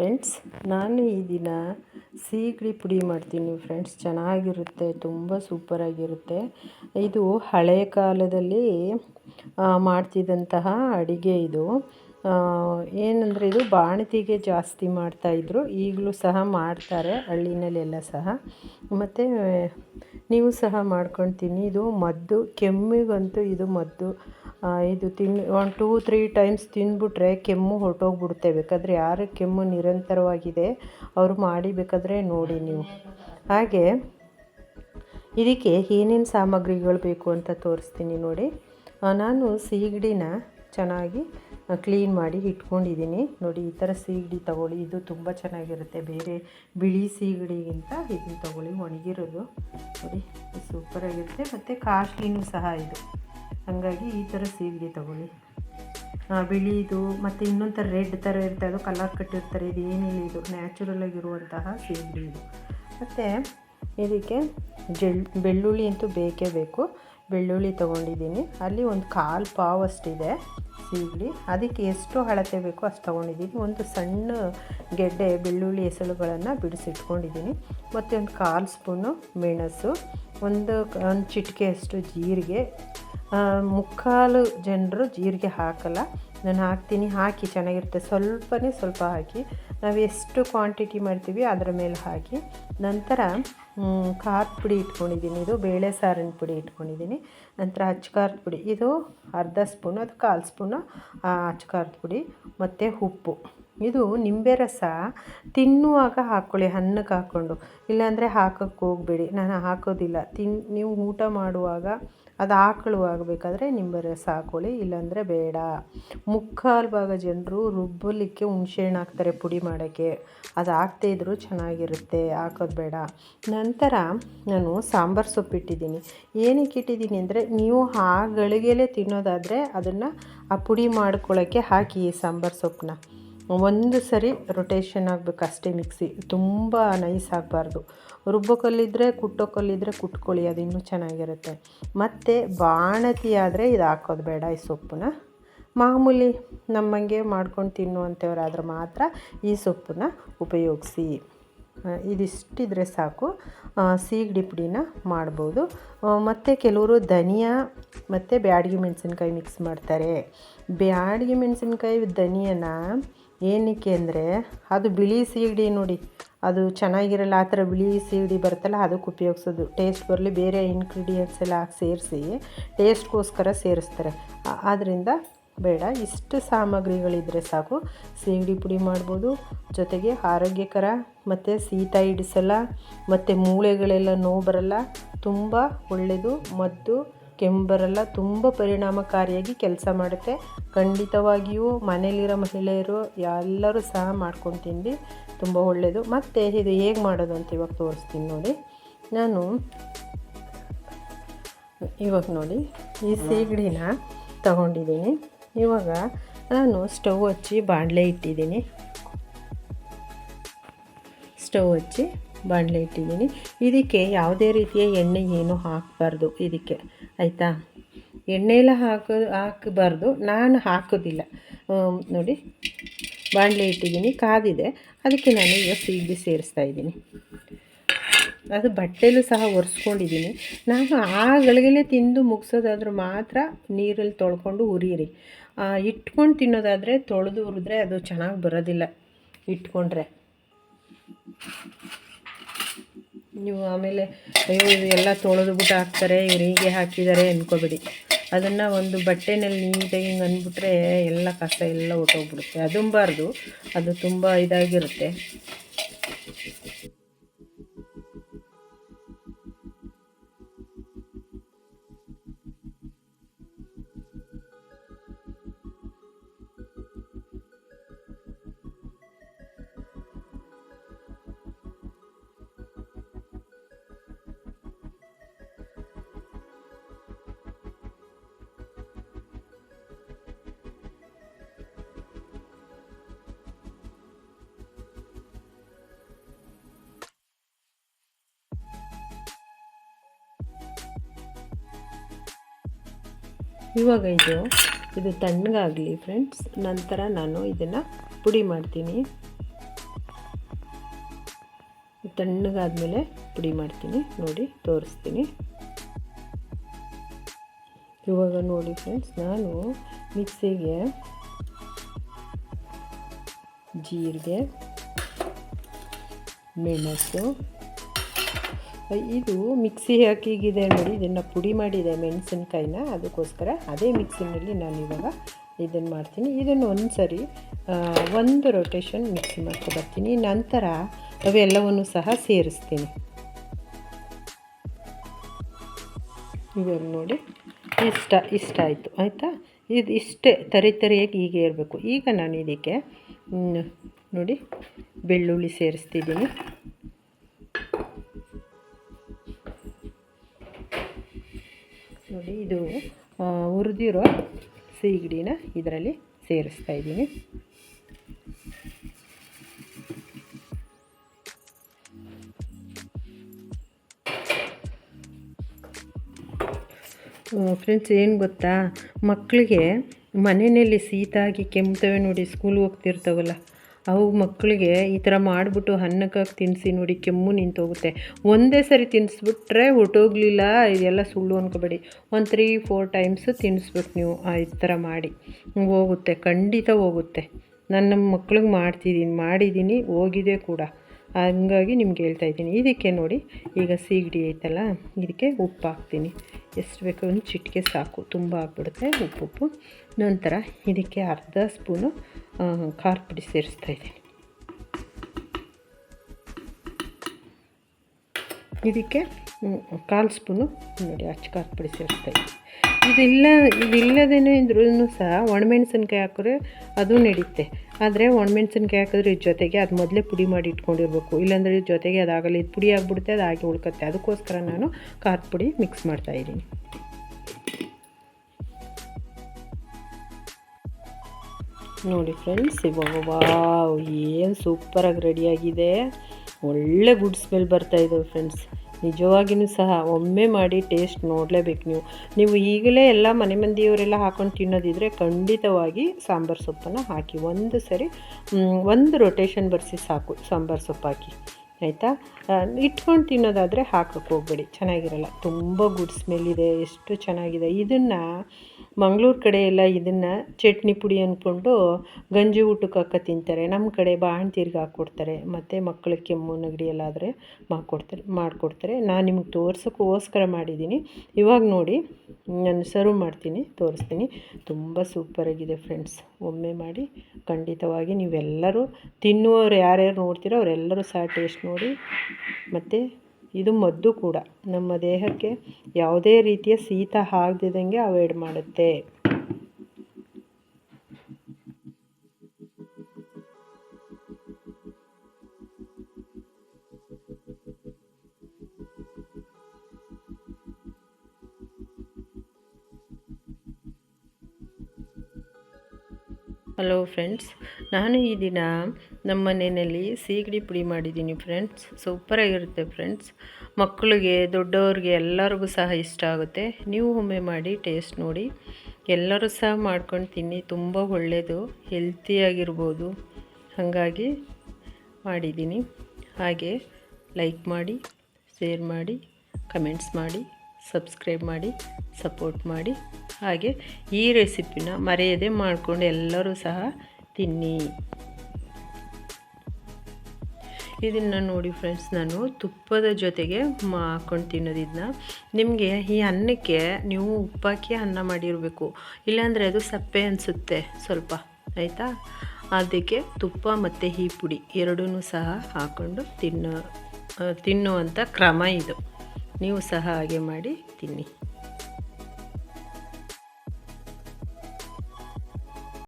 Friends, ನಾನು ಈ ದಿನ ಸೀಗಡಿ ಪುಡಿ ಮಾಡ್ತೀನಿ ಫ್ರೆಂಡ್ಸ್. ಚೆನ್ನಾಗಿರುತ್ತೆ, ತುಂಬ ಸೂಪರಾಗಿರುತ್ತೆ. ಇದು ಹಳೆ ಕಾಲದಲ್ಲಿ ಮಾಡ್ತಿದ್ದಂತಹ ಅಡಿಗೆ ಇದು. ಏನಂದರೆ ಇದು ಬಾಣತಿಗೆ ಜಾಸ್ತಿ ಮಾಡ್ತಾಯಿದ್ರು ಈಗಲೂ ಸಹ ಮಾಡ್ತಾರೆ, ಹಳ್ಳಿನಲ್ಲೆಲ್ಲ ಸಹ. ಮತ್ತು ನೀವು ಸಹ ಮಾಡ್ಕೊಂಡು ಇದು ಮದ್ದು, ಕೆಮ್ಮಿಗಂತೂ ಇದು ಮದ್ದು ಇದು ತಿನ್ ಒನ್ ಟೂ ತ್ರೀ ಟೈಮ್ಸ್ ತಿಂದ್ಬಿಟ್ರೆ ಕೆಮ್ಮು ಹೊರಟೋಗ್ಬಿಡುತ್ತೆ. ಬೇಕಾದರೆ ಯಾರು ಕೆಮ್ಮು ನಿರಂತರವಾಗಿದೆ, ಅವರು ಮಾಡಿ ಬೇಕಾದರೆ ನೋಡಿ ನೀವು. ಹಾಗೆ, ಇದಕ್ಕೆ ಏನೇನು ಸಾಮಗ್ರಿಗಳು ಬೇಕು ಅಂತ ತೋರಿಸ್ತೀನಿ ನೋಡಿ. ನಾನು ಸೀಗಡಿನ ಚೆನ್ನಾಗಿ ಕ್ಲೀನ್ ಮಾಡಿ ಇಟ್ಕೊಂಡಿದ್ದೀನಿ. ನೋಡಿ, ಈ ಥರ ಸೀಗಡಿ ತಗೊಳ್ಳಿ. ಇದು ತುಂಬ ಚೆನ್ನಾಗಿರುತ್ತೆ. ಬೇರೆ ಬಿಳಿ ಸೀಗಡಿಗಿಂತ ಇದನ್ನು ತಗೊಳ್ಳಿ. ಒಣಗಿರೋದು. ನೋಡಿ ಸೂಪರಾಗಿರುತ್ತೆ ಮತ್ತು ಕಾಸ್ಟ್ಲಿನೂ ಸಹ ಇದು. ಹಾಗಾಗಿ ಈ ಥರ ಸೀಗಡಿ ತೊಗೊಳ್ಳಿ. ಬಿಳಿದು ಮತ್ತು ಇನ್ನೊಂದು ಥರ ರೆಡ್ ಥರ ಇರ್ತಾ ಅದು ಕಲರ್ ಕಟ್ಟಿರ್ತಾರೆ ಇದು ಏನಿಲ್ಲ ಇದು ನ್ಯಾಚುರಲ್ ಆಗಿರುವಂತಹ ಸೀಗಡಿ ಇದು. ಮತ್ತು ಇದಕ್ಕೆ ಜೆಳ್, ಬೆಳ್ಳುಳ್ಳಿ ಅಂತೂ ಬೇಕೇ ಬೇಕು. ಬೆಳ್ಳುಳ್ಳಿ ತೊಗೊಂಡಿದ್ದೀನಿ. ಅಲ್ಲಿ ಒಂದು ಕಾಲು ಪಾವ್ ಅಷ್ಟಿದೆ ಸೀಗಡಿ ಅದಕ್ಕೆ ಎಷ್ಟು ಅಳತೆ ಬೇಕೋ ಅಷ್ಟು ತೊಗೊಂಡಿದ್ದೀನಿ. ಒಂದು ಸಣ್ಣ ಗೆಡ್ಡೆ ಬೆಳ್ಳುಳ್ಳಿ ಎಸಳುಗಳನ್ನು ಬಿಡಿಸಿಟ್ಕೊಂಡಿದ್ದೀನಿ. ಮತ್ತು ಒಂದು ಕಾಲು ಸ್ಪೂನು ಮೆಣಸು. ಒಂದು ಒಂದು ಚಿಟಿಕೆಯಷ್ಟು ಜೀರಿಗೆ. ಮುಕ್ಕಾಲು ಜನರು ಜೀರಿಗೆ ಹಾಕಲ್ಲ. ನಾನು ಹಾಕ್ತೀನಿ, ಹಾಕಿ ಚೆನ್ನಾಗಿರುತ್ತೆ. ಸ್ವಲ್ಪನೇ ಸ್ವಲ್ಪ ಹಾಕಿ, ನಾವು ಎಷ್ಟು ಕ್ವಾಂಟಿಟಿ ಮಾಡ್ತೀವಿ ಅದರ ಮೇಲೆ ಹಾಕಿ, ನಂತರ ಖಾರದ ಪುಡಿ ಇಟ್ಕೊಂಡಿದ್ದೀನಿ. ಇದು ಬೇಳೆ ಸಾರಿನ ಪುಡಿ ಇಟ್ಕೊಂಡಿದ್ದೀನಿ. ನಂತರ ಅಚ್ಕಾರದ ಪುಡಿ, ಇದು ಅರ್ಧ ಸ್ಪೂನು ಅದು ಕಾಲು ಸ್ಪೂನು ಅಚ್ಚಕಾರದ ಪುಡಿ, ಮತ್ತು ಉಪ್ಪು. ಇದು ನಿಂಬೆ ರಸ ತಿನ್ನುವಾಗ ಹಾಕ್ಕೊಳ್ಳಿ ಅನ್ನಕ್ಕೆ ಹಾಕ್ಕೊಂಡು ಇಲ್ಲಾಂದರೆ ಹಾಕೋಕ್ಕೆ ಹೋಗಬೇಡಿ. ನಾನು ಹಾಕೋದಿಲ್ಲ. ತಿನ್, ನೀವು ಊಟ ಮಾಡುವಾಗ ಅದು ಆಕಳುವಾಗಬೇಕಾದ್ರೆ ನಿಂಬೆ ರಸ ಹಾಕ್ಕೊಳ್ಳಿ ಇಲ್ಲಾಂದರೆ ಬೇಡ. ಮುಕ್ಕಾಲು ಭಾಗ ಜನರು ರುಬ್ಬಲಿಕ್ಕೆ ಹುಣ್ಸೆಹಣ್ಣು ಹಾಕ್ತಾರೆ ಪುಡಿ ಮಾಡೋಕ್ಕೆ. ಅದು ಹಾಕ್ದೇ ಇದ್ದರೂ ಚೆನ್ನಾಗಿರುತ್ತೆ, ಹಾಕೋದು ಬೇಡ. ನಂತರ ನಾನು ಸಾಂಬಾರು ಸೊಪ್ಪು ಇಟ್ಟಿದ್ದೀನಿ. ಏನಕ್ಕೆ ಇಟ್ಟಿದ್ದೀನಿ ಅಂದರೆ, ನೀವು ಆ ಗಳಿಗೆಲೇ ತಿನ್ನೋದಾದರೆ ಅದನ್ನು ಆ ಪುಡಿ ಮಾಡ್ಕೊಳ್ಳೋಕ್ಕೆ ಹಾಕಿ ಸಾಂಬಾರು ಸೊಪ್ಪನ್ನ. ಒಂದು ಸರಿ ರೊಟೇಷನ್ ಆಗಬೇಕು ಅಷ್ಟೇ ಮಿಕ್ಸಿ ತುಂಬ ನೈಸ್ ಆಗಬಾರ್ದು. ರುಬ್ಬೋ ಕಲ್ಲಿದ್ದರೆ ಕುಟ್ಟೋ ಕಲ್ಲಿದ್ದರೆ ಕುಟ್ಕೊಳ್ಳಿ, ಅದು ಇನ್ನೂ ಚೆನ್ನಾಗಿರುತ್ತೆ. ಮತ್ತು ಬಾಣತಿ ಆದರೆ ಇದು ಹಾಕೋದು ಬೇಡ, ಈ ಸೊಪ್ಪನ್ನ. ಮಾಮೂಲಿ ನಮ್ಮಂಗೆ ಮಾಡ್ಕೊಂಡು ತಿನ್ನುವಂಥವ್ರಾದ್ರೆ ಮಾತ್ರ ಈ ಸೊಪ್ಪನ್ನ ಉಪಯೋಗಿಸಿ. ಇದಿಷ್ಟಿದ್ರೆ ಸಾಕು. ಸೀಗಡಿ ಪುಡಿನ ಮಾಡ್ಬೋದು. ಮತ್ತು ಕೆಲವರು ಧನಿಯಾ ಮತ್ತು ಬ್ಯಾಡಗಿ ಮೆಣಸಿನ್ಕಾಯಿ ಮಿಕ್ಸ್ ಮಾಡ್ತಾರೆ. ಬ್ಯಾಡಗಿ ಮೆಣಸಿನ್ಕಾಯಿ ಧನಿಯನ ಏನಕ್ಕೆ ಅಂದರೆ ಅದು ಬಿಳಿ ಸೀಗಡಿ ನೋಡಿ, ಅದು ಚೆನ್ನಾಗಿರಲ್ಲ, ಆ ಥರ ಬಿಳಿ ಸೀಗಡಿ ಬರುತ್ತಲ್ಲ, ಅದಕ್ಕೆ ಉಪಯೋಗಿಸೋದು. ಟೇಸ್ಟ್ ಬರಲಿ ಬೇರೆ ಇನ್ಗ್ರೀಡಿಯೆಂಟ್ಸ್ ಎಲ್ಲ ಹಾಕಿ ಸೇರಿಸಿ ಟೇಸ್ಟ್ಗೋಸ್ಕರ ಸೇರಿಸ್ತಾರೆ. ಆದ್ದರಿಂದ ಬೇಡ, ಇಷ್ಟು ಸಾಮಗ್ರಿಗಳಿದ್ದರೆ ಸಾಕು. ಸೀಗಡಿ ಪುಡಿ ಮಾಡ್ಬೋದು, ಜೊತೆಗೆ ಆರೋಗ್ಯಕರ, ಮತ್ತು ಶೀತ ಹಿಡಿಸಲ್ಲ, ಮತ್ತು ಮೂಳೆಗಳೆಲ್ಲ ನೋವು ಬರಲ್ಲ, ತುಂಬ ಒಳ್ಳೆಯದು ಮದ್ದು ಕೆಮ್ಮು ಬರಲ್ಲ ತುಂಬ ಪರಿಣಾಮಕಾರಿಯಾಗಿ ಕೆಲಸ ಮಾಡುತ್ತೆ. ಖಂಡಿತವಾಗಿಯೂ ಮನೆಯಲ್ಲಿರೋ ಮಹಿಳೆಯರು ಎಲ್ಲರೂ ಸಹ ಮಾಡ್ಕೊಂಡು ತಿಂದು ತುಂಬ ಒಳ್ಳೆಯದು ಮತ್ತು ಇದು ಹೇಗೆ ಮಾಡೋದು ಅಂತ ಇವಾಗ ತೋರಿಸ್ತೀನಿ ನೋಡಿ. ನಾನು ಇವಾಗ ನೋಡಿ, ಈ ಸೀಗಡಿನ ತಗೊಂಡಿದ್ದೀನಿ. ಇವಾಗ ನಾನು ಸ್ಟವ್ ಹಚ್ಚಿ ಬಾಣಲೆ ಇಟ್ಟಿದ್ದೀನಿ. ಸ್ಟವ್ ಹಚ್ಚಿ ಬಾಣಲೆ ಇಟ್ಟಿದ್ದೀನಿ. ಇದಕ್ಕೆ ಯಾವುದೇ ರೀತಿಯ ಎಣ್ಣೆ ಏನು ಹಾಕಬಾರ್ದು ಇದಕ್ಕೆ. ಆಯಿತಾ? ಎಣ್ಣೆ ಎಲ್ಲ ಹಾಕೋದು ಹಾಕಬಾರ್ದು. ನಾನು ಹಾಕೋದಿಲ್ಲ. ನೋಡಿ, ಬಾಣಲೆ ಇಟ್ಟಿದ್ದೀನಿ, ಕಾದಿದೆ. ಅದಕ್ಕೆ ನಾನು ಈಗ ಸೀಗೆ ಸೇರಿಸ್ತಾ ಇದ್ದೀನಿ. ಅದು ಬಟ್ಟೆಲೂ ಸಹ ಒರೆಸ್ಕೊಂಡಿದ್ದೀನಿ. ನಾನು ಆ ಗಳಿಗೆಲೇ ತಿಂದು ಮುಗಿಸೋದಾದ್ರೂ ಮಾತ್ರ ನೀರಲ್ಲಿ ತೊಳ್ಕೊಂಡು ಉರಿಯಿರಿ. ಇಟ್ಕೊಂಡು ತಿನ್ನೋದಾದರೆ ತೊಳೆದು ಹುರಿದ್ರೆ ಅದು ಚೆನ್ನಾಗಿ ಬರೋದಿಲ್ಲ, ಇಟ್ಕೊಂಡ್ರೆ. ನೀವು ಆಮೇಲೆ, ಅಯ್ಯೋ, ಇದು ಎಲ್ಲ ತೊಳೆದು ಬಿಟ್ಟು ಹಾಕ್ತಾರೆ, ಇವ್ರು ಹೀಗೆ ಹಾಕಿದ್ದಾರೆ ಅಂದ್ಕೋಬೇಡಿ ಅದನ್ನು ಒಂದು ಬಟ್ಟೆನಲ್ಲಿ ನೀಟಾಗಿ ಹಿಂಗೆ ಅಂದ್ಬಿಟ್ರೆ ಎಲ್ಲ ಕಸ ಎಲ್ಲ ಹೊಟ್ಟೋಗ್ಬಿಡುತ್ತೆ ಅದುಂಬಾರ್ದು ಅದು ತುಂಬ ಇದಾಗಿರುತ್ತೆ. ಇವಾಗ ಇದು ಇದು ತಣ್ಣಗಾಗಲಿ ಫ್ರೆಂಡ್ಸ್ ನಂತರ ನಾನು ಇದನ್ನು ಪುಡಿ ಮಾಡ್ತೀನಿ. ತಣ್ಣಗಾದಮೇಲೆ ಪುಡಿ ಮಾಡ್ತೀನಿ. ನೋಡಿ, ತೋರಿಸ್ತೀನಿ. ಇವಾಗ ನೋಡಿ ಫ್ರೆಂಡ್ಸ್ ನಾನು ಮಿಕ್ಸಿಗೆ ಜೀರಿಗೆ, ಮೆಣಸು ಇದು ಮಿಕ್ಸಿ ಹಾಕಿಗಿದೆ ನೋಡಿ. ಇದನ್ನು ಪುಡಿ ಮಾಡಿದೆ ಮೆಣಸಿನ್ಕಾಯಿನ. ಅದಕ್ಕೋಸ್ಕರ ಅದೇ ಮಿಕ್ಸಿನಲ್ಲಿ ನಾನು ಇವಾಗ ಇದನ್ನು ಮಾಡ್ತೀನಿ. ಇದನ್ನು ಒಂದು ಸರಿ ಒಂದು ರೊಟೇಷನ್ ಮಿಕ್ಸಿ ಮಾಡ್ಕೊಬರ್ತೀನಿ ನಂತರ ಅವೆಲ್ಲವನ್ನು ಸಹ ಸೇರಿಸ್ತೀನಿ. ಇವಾಗ ನೋಡಿ. ಇಷ್ಟ ಇಷ್ಟ ಆಯಿತು. ಆಯಿತಾ? ಇದು ಇಷ್ಟೇ, ತರಿ ತರಿಯಾಗಿ ಹೀಗೆ ಇರಬೇಕು. ಈಗ ನಾನು ಇದಕ್ಕೆ ನೋಡಿ, ಬೆಳ್ಳುಳ್ಳಿ ಸೇರಿಸ್ತಿದ್ದೀನಿ. ನೋಡಿ, ಇದು ಹುರಿದಿರೋ ಸೀಗಡಿನ ಇದರಲ್ಲಿ ಸೇರಿಸ್ತಾ ಇದ್ದೀನಿ. ಫ್ರೆಂಡ್ಸ್ ಏನು ಗೊತ್ತಾ? ಮಕ್ಕಳಿಗೆ ಮನೆಯಲ್ಲಿ ಶೀತಾಗಿ ಕೆಮ್ತವೆ ನೋಡಿ ಸ್ಕೂಲ್ ಹೋಗ್ತಿರ್ತಾವಲ್ಲ. ಅವು ಮಕ್ಕಳಿಗೆ ಈ ಥರ ಮಾಡಿಬಿಟ್ಟು ಅನ್ನಕ್ಕಾಗಿ ತಿನ್ನಿಸಿ ನೋಡಿ ಕೆಮ್ಮು ನಿಂತೋಗುತ್ತೆ. ಒಂದೇ ಸರಿ ತಿನ್ನಿಸ್ಬಿಟ್ರೆ ಹೊಟ್ಟೋಗ್ಲಿಲ್ಲ, ಇದೆಲ್ಲ ಸುಳ್ಳು ಅಂದ್ಕೋಬೇಡಿ ಒಂದು ತ್ರೀ ಫೋರ್ ಟೈಮ್ಸ್ ತಿನ್ನಿಸ್ಬೇಕು ನೀವು. ಈ ಥರ ಮಾಡಿ. ಹೋಗುತ್ತೆ, ಖಂಡಿತ ಹೋಗುತ್ತೆ. ನನ್ನ ಮಕ್ಳಿಗೆ ಮಾಡ್ತಿದ್ದೀನಿ ಮಾಡಿದ್ದೀನಿ ಹೋಗಿದೆ ಕೂಡ. ಹಂಗಾಗಿ ನಿಮ್ಗೆ ಹೇಳ್ತಾ ಇದ್ದೀನಿ. ಇದಕ್ಕೆ ನೋಡಿ, ಈಗ ಸೀಗಡಿ ಐತಲ್ಲ, ಇದಕ್ಕೆ ಉಪ್ಪು ಹಾಕ್ತೀನಿ. ಎಷ್ಟು ಬೇಕೋ ಒಂದು ಚಿಟಿಕೆ ಸಾಕು, ತುಂಬ ಹಾಕ್ಬಿಡುತ್ತೆ ಉಪ್ಪು ಉಪ್ಪು. ನಂತರ ಇದಕ್ಕೆ ಅರ್ಧ ಸ್ಪೂನು ಖಾರ ಪುಡಿ ಸೇರಿಸ್ತಾ ಇದ್ದೀನಿ. ಇದಕ್ಕೆ ಕಾಲು ಸ್ಪೂನು, ನೋಡಿ, ಅಚ್ಚ ಖಾರ ಪುಡಿ ಸೇರಿಸ್ತಾ ಇದ್ದೀನಿ. ಇದಿಲ್ಲ, ಇದಿಲ್ಲದೇನೆ ಇದ್ರೂ ಸಹ ಒಣಮೆಣ್ಸಿನ್ಕಾಯಿ ಹಾಕಿದ್ರೆ ಅದು ನಡೀತೆ. ಆದರೆ ಒಣಮೆಣ್ಸಿನ್ಕಾಯಿ ಹಾಕಿದ್ರೆ ಇದ್ರ ಜೊತೆಗೆ ಅದು ಮೊದಲೇ ಪುಡಿ ಮಾಡಿ ಇಟ್ಕೊಂಡಿರ್ಬೇಕು. ಇಲ್ಲಾಂದರೆ ಇದು ಜೊತೆಗೆ ಅದಾಗಲ್ಲ ಇದು ಪುಡಿ ಆಗಿಬಿಡುತ್ತೆ, ಅದು ಹಾಗೆ ಉಳ್ಕತ್ತೆ. ಅದಕ್ಕೋಸ್ಕರ ನಾನು ಖಾರದ ಪುಡಿ ಮಿಕ್ಸ್ ಮಾಡ್ತಾಯಿದ್ದೀನಿ ನೋಡಿ ಫ್ರೆಂಡ್ಸ್ ಇವಾಗ ವಾವ್, ಏನು ಸೂಪರಾಗಿ ರೆಡಿಯಾಗಿದೆ ಒಳ್ಳೆ ಗುಡ್ ಸ್ಮೆಲ್ ಬರ್ತಾಯಿದ್ದಾವೆ ಫ್ರೆಂಡ್ಸ್ ನಿಜವಾಗಿಯೂ ಸಹ ಒಮ್ಮೆ ಮಾಡಿ ಟೇಸ್ಟ್ ನೋಡಲೇಬೇಕು ನೀವು. ನೀವು ಈಗಲೇ ಎಲ್ಲ ಮನೆ ಮಂದಿಯವರೆಲ್ಲ ಹಾಕೊಂಡು ತಿನ್ನೋದಿದ್ರೆ ಖಂಡಿತವಾಗಿ ಸಾಂಬಾರು ಸೊಪ್ಪನ್ನು ಹಾಕಿ. ಒಂದು ಸರಿ ಒಂದು ರೊಟೇಷನ್ ಬರೆಸಿ ಸಾಕು ಸಾಂಬಾರು ಸೊಪ್ಪು ಹಾಕಿ ಆಯಿತಾ? ಇಟ್ಕೊಂಡು ತಿನ್ನೋದಾದರೆ ಹಾಕೋಕ್ಕೆ ಹೋಗ್ಬೇಡಿ. ಚೆನ್ನಾಗಿರಲ್ಲ. ತುಂಬ ಗುಡ್ ಸ್ಮೆಲ್ ಇದೆ. ಎಷ್ಟು ಚೆನ್ನಾಗಿದೆ. ಇದನ್ನು ಮಂಗಳೂರು ಕಡೆ ಎಲ್ಲ ಇದನ್ನು ಚಟ್ನಿ ಪುಡಿ ಅಂದ್ಕೊಂಡು ಗಂಜಿ ಊಟಕ್ಕೆ ಹಾಕೋ ತಿಂತಾರೆ. ನಮ್ಮ ಕಡೆ ಬಾಣಂತಿರ್ಗೆ ಹಾಕ್ಕೊಡ್ತಾರೆ. ಮತ್ತು ಮಕ್ಕಳಿಗೆ ಕೆಮ್ಮು, ನೆಗಡಿ ಎಲ್ಲ ಆದರೆ ಮಾಡಿಕೊಡ್ತಾರೆ ಮಾಡಿಕೊಡ್ತಾರೆ. ನಾನು ನಿಮ್ಗೆ ತೋರ್ಸೋಕ್ಕೋಸ್ಕರ ಮಾಡಿದ್ದೀನಿ ಇವಾಗ ನೋಡಿ, ನಾನು ಸರ್ವ್ ಮಾಡ್ತೀನಿ, ತೋರಿಸ್ತೀನಿ. ತುಂಬ ಸೂಪರಾಗಿದೆ ಫ್ರೆಂಡ್ಸ್ ಒಮ್ಮೆ ಮಾಡಿ ಖಂಡಿತವಾಗಿ ನೀವೆಲ್ಲರೂ ತಿನ್ನುವವರು ಯಾರ್ಯಾರು ನೋಡ್ತೀರೋ ಅವರೆಲ್ಲರೂ ಸಹ ಟೇಸ್ಟ್ ನೋಡಿ. ಮತ್ತು ಇದು ಮದ್ದು ಕೂಡ. ನಮ್ಮ ದೇಹಕ್ಕೆ ಯಾವುದೇ ರೀತಿಯ ಶೀತ ಆಗದಿದ್ದಂಗೆ ಅವಾಯ್ಡ್ ಮಾಡುತ್ತೆ. ಹಲೋ ಫ್ರೆಂಡ್ಸ್ ನಾನು ಈ ದಿನ ನಮ್ಮ ಮನೆಯಲ್ಲಿ ಸೀಗಡಿ ಪುಡಿ ಮಾಡಿದ್ದೀನಿ ಫ್ರೆಂಡ್ಸ್. ಸೂಪರಾಗಿರುತ್ತೆ ಫ್ರೆಂಡ್ಸ್. ಮಕ್ಕಳಿಗೆ, ದೊಡ್ಡವ್ರಿಗೆ ಎಲ್ಲರಿಗೂ ಸಹ ಇಷ್ಟ ಆಗುತ್ತೆ. ನೀವು ಒಮ್ಮೆ ಮಾಡಿ ಟೇಸ್ಟ್ ನೋಡಿ. ಎಲ್ಲರೂ ಸಹ ಮಾಡ್ಕೊಂಡು ತಿನ್ನಿ. ತುಂಬ ಒಳ್ಳೆಯದು ಹೆಲ್ತಿಯಾಗಿರ್ಬೋದು ಹಾಗಾಗಿ ಮಾಡಿದ್ದೀನಿ. ಹಾಗೆ ಲೈಕ್ ಮಾಡಿ ಶೇರ್ ಮಾಡಿ ಕಮೆಂಟ್ಸ್ ಮಾಡಿ ಸಬ್ಸ್ಕ್ರೈಬ್ ಮಾಡಿ ಸಪೋರ್ಟ್ ಮಾಡಿ. ಹಾಗೆ ಈ ರೆಸಿಪಿನ ಮರೆಯದೆ ಮಾಡಿಕೊಂಡು ಎಲ್ಲರೂ ಸಹ ತಿನ್ನಿ. ಇದನ್ನು ನೋಡಿ ಫ್ರೆಂಡ್ಸ್ ನಾನು ತುಪ್ಪದ ಜೊತೆಗೆ ಹಾಕ್ಕೊಂಡು ತಿನ್ನೋದಿದ್ದನ್ನ ನಿಮಗೆ ಈ ಅನ್ನಕ್ಕೆ ನೀವು ಉಪ್ಪಾಕಿ ಅನ್ನ ಮಾಡಿರಬೇಕು. ಇಲ್ಲಾಂದರೆ ಅದು ಸಪ್ಪೆ ಅನಿಸುತ್ತೆ ಸ್ವಲ್ಪ, ಆಯಿತಾ? ಅದಕ್ಕೆ ತುಪ್ಪ ಮತ್ತು ಈ ಪುಡಿ ಎರಡೂ ಸಹ ಹಾಕ್ಕೊಂಡು ತಿನ್ನೋ ತಿನ್ನುವಂಥ ಕ್ರಮ ಇದು. ನೀವು ಸಹ ಹಾಗೆ ಮಾಡಿ ತಿನ್ನಿ.